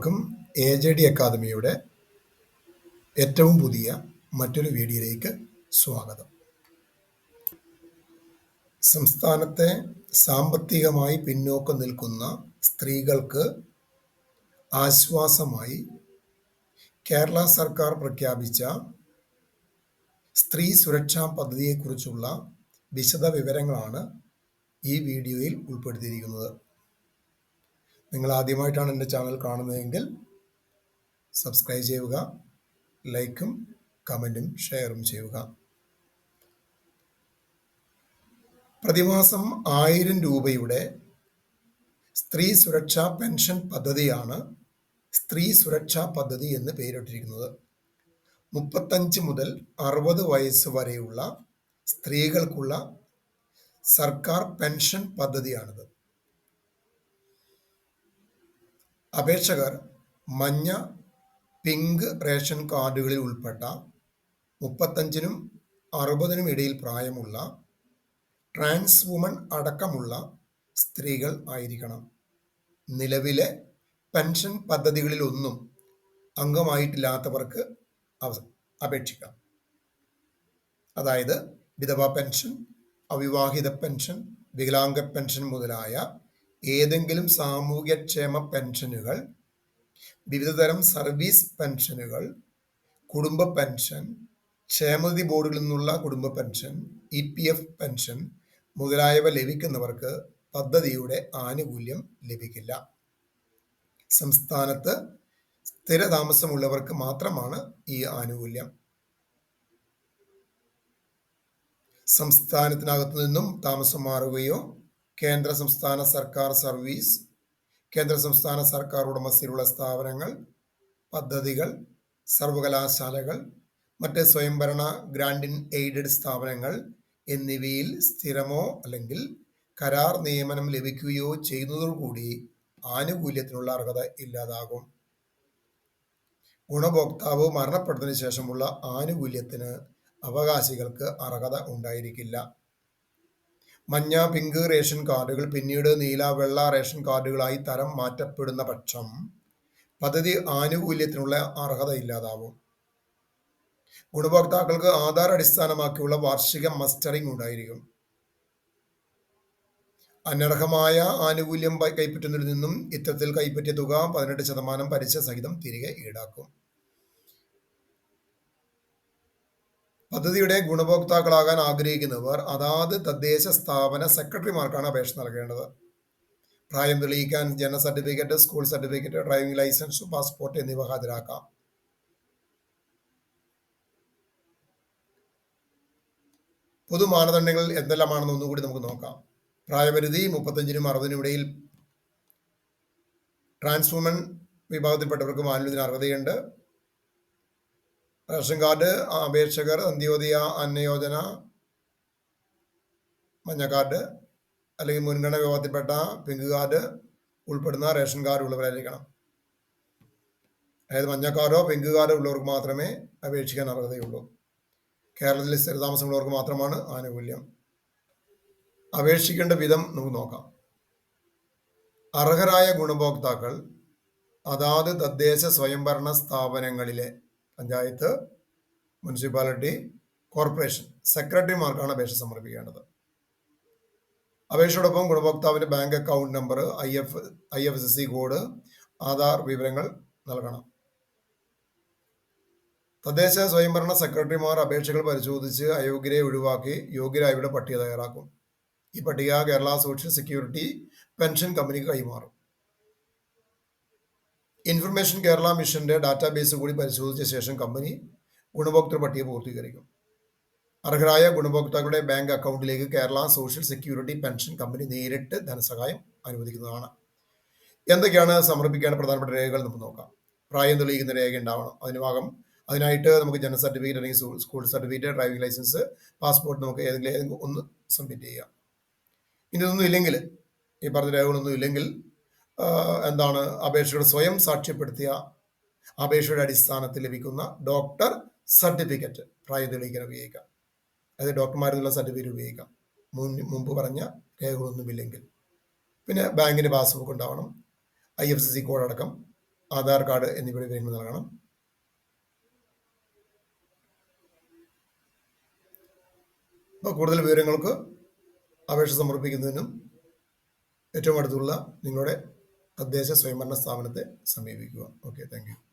ഏവർക്കും A J D അക്കാദമിയുടെ ഏറ്റവും പുതിയ മറ്റൊരു വീഡിയോയിലേക്ക് സ്വാഗതം. സംസ്ഥാനത്തെ സാമ്പത്തികമായി പിന്നോക്കം നിൽക്കുന്ന സ്ത്രീകൾക്ക് ആശ്വാസമായി കേരള സർക്കാർ പ്രഖ്യാപിച്ച സ്ത്രീ സുരക്ഷാ പദ്ധതിയെക്കുറിച്ചുള്ള വിശദ വിവരങ്ങളാണ് ഈ വീഡിയോയിൽ ഉൾപ്പെടുത്തിയിരിക്കുന്നത്. നിങ്ങൾ ആദ്യമായിട്ടാണ് എന്റെ ചാനൽ കാണുന്നതെങ്കിൽ സബ്സ്ക്രൈബ് ചെയ്യുക ലൈക്കും കമന്റും ഷെയറും ചെയ്യുക. പ്രതിമാസം ആയിരം രൂപയുടെ സ്ത്രീ സുരക്ഷാ പെൻഷൻ പദ്ധതിയാണ് സ്ത്രീ സുരക്ഷാ പദ്ധതി എന്ന് പേരിട്ടിരിക്കുന്നത്. മുപ്പത്തഞ്ച് മുതൽ അറുപത് വയസ്സ് വരെയുള്ള സ്ത്രീകൾക്കുള്ള സർക്കാർ പെൻഷൻ പദ്ധതിയാണിത്. അപേക്ഷകർ മഞ്ഞ പിങ്ക് റേഷൻ കാർഡുകളിൽ ഉൾപ്പെട്ട മുപ്പത്തഞ്ചിനും അറുപതിനും ഇടയിൽ പ്രായമുള്ള ട്രാൻസ് വുമൺ അടക്കമുള്ള സ്ത്രീകൾ ആയിരിക്കണം. നിലവിലെ പെൻഷൻ പദ്ധതികളിലൊന്നും അംഗമായിട്ടില്ലാത്തവർക്ക് അപേക്ഷിക്കാം. അതായത് വിധവാ പെൻഷൻ അവിവാഹിത പെൻഷൻ വികലാംഗ പെൻഷൻ മുതലായ ഏതെങ്കിലും സാമൂഹ്യക്ഷേമ പെൻഷനുകൾ വിവിധതരം സർവീസ് പെൻഷനുകൾ കുടുംബ പെൻഷൻ ക്ഷേമനിധി ബോർഡിൽ നിന്നുള്ള കുടുംബ pension E P F pension മുതലായവ ലഭിക്കുന്നവർക്ക് പദ്ധതിയുടെ ആനുകൂല്യം ലഭിക്കില്ല. സംസ്ഥാനത്ത് സ്ഥിരതാമസമുള്ളവർക്ക് മാത്രമാണ് ഈ ആനുകൂല്യം. സംസ്ഥാനത്തിനകത്തു നിന്നും താമസം മാറുകയോ കേന്ദ്ര സംസ്ഥാന സർക്കാർ സർവീസ് കേന്ദ്ര സംസ്ഥാന സർക്കാർ ഉടമസ്ഥയിലുള്ള സ്ഥാപനങ്ങൾ പദ്ധതികൾ സർവകലാശാലകൾ മറ്റ് സ്വയംഭരണ ഗ്രാൻഡിൻ എയ്ഡഡ് സ്ഥാപനങ്ങൾ എന്നിവയിൽ സ്ഥിരമോ അല്ലെങ്കിൽ കരാർ നിയമനം ലഭിക്കുകയോ ചെയ്യുന്നതോടുകൂടി ആനുകൂല്യത്തിനുള്ള അർഹത ഇല്ലാതാകും. ഗുണഭോക്താവ് മരണപ്പെട്ടതിന് ശേഷമുള്ള ആനുകൂല്യത്തിന് അവകാശികൾക്ക് അർഹത ഉണ്ടായിരിക്കില്ല. മഞ്ഞ പിങ്ക് റേഷൻ കാർഡുകൾ പിന്നീട് നീല വെള്ള റേഷൻ കാർഡുകളായി തരം മാറ്റപ്പെടുന്ന പക്ഷം പദ്ധതി ആനുകൂല്യത്തിനുള്ള അർഹത ഇല്ലാതാവും. ഗുണഭോക്താക്കൾക്ക് ആധാർ അടിസ്ഥാനമാക്കിയുള്ള വാർഷിക മസ്റ്ററിംഗ് ഉണ്ടായിരിക്കും. അനർഹമായ ആനുകൂല്യം കൈപ്പറ്റുന്നതിൽ നിന്നും ഇത്തരത്തിൽ കൈപ്പറ്റിയ തുക പതിനെട്ട് ശതമാനം പലിശ സഹിതം തിരികെ ഈടാക്കും. പദ്ധതിയുടെ ഗുണഭോക്താക്കളാകാൻ ആഗ്രഹിക്കുന്നവർ അതാത് തദ്ദേശ സ്ഥാപന സെക്രട്ടറിമാർക്കാണ് അപേക്ഷ നൽകേണ്ടത്. പ്രായം തെളിയിക്കാൻ ജനന certificate school certificate driving licence passport എന്നിവ ഹാജരാക്കാം. പൊതു മാനദണ്ഡങ്ങൾ എന്തെല്ലാമാണെന്ന് ഒന്നുകൂടി നമുക്ക് നോക്കാം. പ്രായപരിധി മുപ്പത്തഞ്ചിനും അറുപതിനും ഇടയിൽ ട്രാൻസ്വുമൻ വിഭാഗത്തിൽപ്പെട്ടവർക്ക് മാനുല്യത്തിന് അർഹതയുണ്ട്. റേഷൻ കാർഡ് അപേക്ഷകർ അന്ത്യോദയ അന്നയോജന മഞ്ഞ കാർഡ് അല്ലെങ്കിൽ മുൻഗണന വിഭാഗത്തിൽപ്പെട്ട പിങ്ക് കാർഡ് ഉൾപ്പെടുന്ന റേഷൻ കാർഡ് ഉള്ളവരായിരിക്കണം. അതായത് മഞ്ഞക്കാരോ പിങ്ക് കാർഡോ ഉള്ളവർക്ക് മാത്രമേ അപേക്ഷിക്കാൻ അർഹതയുള്ളൂ. കേരളത്തിലെ സ്ഥിരതാമസമുള്ളവർക്ക് മാത്രമാണ് ആനുകൂല്യം. അപേക്ഷിക്കേണ്ട വിധം നമുക്ക് നോക്കാം. അർഹരായ ഗുണഭോക്താക്കൾ അതാത് തദ്ദേശ സ്വയംഭരണ സ്ഥാപനങ്ങളിലെ പഞ്ചായത്ത് മുനിസിപ്പാലിറ്റി കോർപ്പറേഷൻ സെക്രട്ടറിമാർക്കാണ് അപേക്ഷ സമർപ്പിക്കേണ്ടത്. അപേക്ഷയോടൊപ്പം ഗുണഭോക്താവിന്റെ bank account number I F I F S C code Aadhaar വിവരങ്ങൾ നൽകണം. തദ്ദേശ സ്വയംഭരണ സെക്രട്ടറിമാർ അപേക്ഷകൾ പരിശോധിച്ച് അയോഗ്യരെ ഒഴിവാക്കി യോഗ്യരായവരുടെ പട്ടിക തയ്യാറാക്കും. ഈ പട്ടിക കേരള സോഷ്യൽ സെക്യൂരിറ്റി പെൻഷൻ കമ്പനിക്ക് കൈമാറും. ഇൻഫർമേഷൻ കേരള മിഷന്റെ ഡാറ്റാബേസ് കൂടി പരിശോധിച്ച ശേഷം കമ്പനി ഗുണഭോക്തൃ പട്ടിക പൂർത്തീകരിക്കും. അർഹരായ ഗുണഭോക്താക്കളുടെ ബാങ്ക് അക്കൗണ്ടിലേക്ക് Kerala social security pension company നേരിട്ട് ധനസഹായം അനുവദിക്കുന്നതാണ്. എന്തൊക്കെയാണ് സമർപ്പിക്കേണ്ട പ്രധാനപ്പെട്ട രേഖകൾ നമുക്ക് നോക്കാം. പ്രായം തെളിയിക്കുന്ന രേഖ ഉണ്ടാവണം. അതിന് ഭാഗം അതിനായിട്ട് നമുക്ക് ജനന സർട്ടിഫിക്കറ്റ് അല്ലെങ്കിൽ school certificate driving licence passport നമുക്ക് ഏതെങ്കിലും ഏതെങ്കിലും ഒന്ന് സബ്മിറ്റ് ചെയ്യാം. ഇനി ഇതൊന്നും ഇല്ലെങ്കിൽ ഈ പറഞ്ഞ രേഖകളൊന്നും ഇല്ലെങ്കിൽ എന്താണ് അപേക്ഷയുടെ സ്വയം സാക്ഷ്യപ്പെടുത്തിയ അപേക്ഷയുടെ അടിസ്ഥാനത്തിൽ ലഭിക്കുന്ന ഡോക്ടർ സർട്ടിഫിക്കറ്റ് പ്രായ തെളിയിക്കാൻ ഉപയോഗിക്കാം. അതായത് ഡോക്ടർമാരിൽ നിന്നുള്ള സർട്ടിഫിക്കറ്റ് ഉപയോഗിക്കാം. മുമ്പ് പറഞ്ഞ രേഖകളൊന്നുമില്ലെങ്കിൽ. പിന്നെ ബാങ്കിന്റെ പാസ്ബുക്ക് ഉണ്ടാവണം. I F C C code അടക്കം ആധാർ കാർഡ് എന്നിവയുടെ വിവരങ്ങൾ നൽകണം. അപ്പോൾ കൂടുതൽ വിവരങ്ങൾക്ക് അപേക്ഷ സമർപ്പിക്കുന്നതിനും ഏറ്റവും അടുത്തുള്ള നിങ്ങളുടെ തദ്ദേശ സ്വയംഭരണ സ്ഥാപനത്തെ സമീപിക്കുക. Okay thank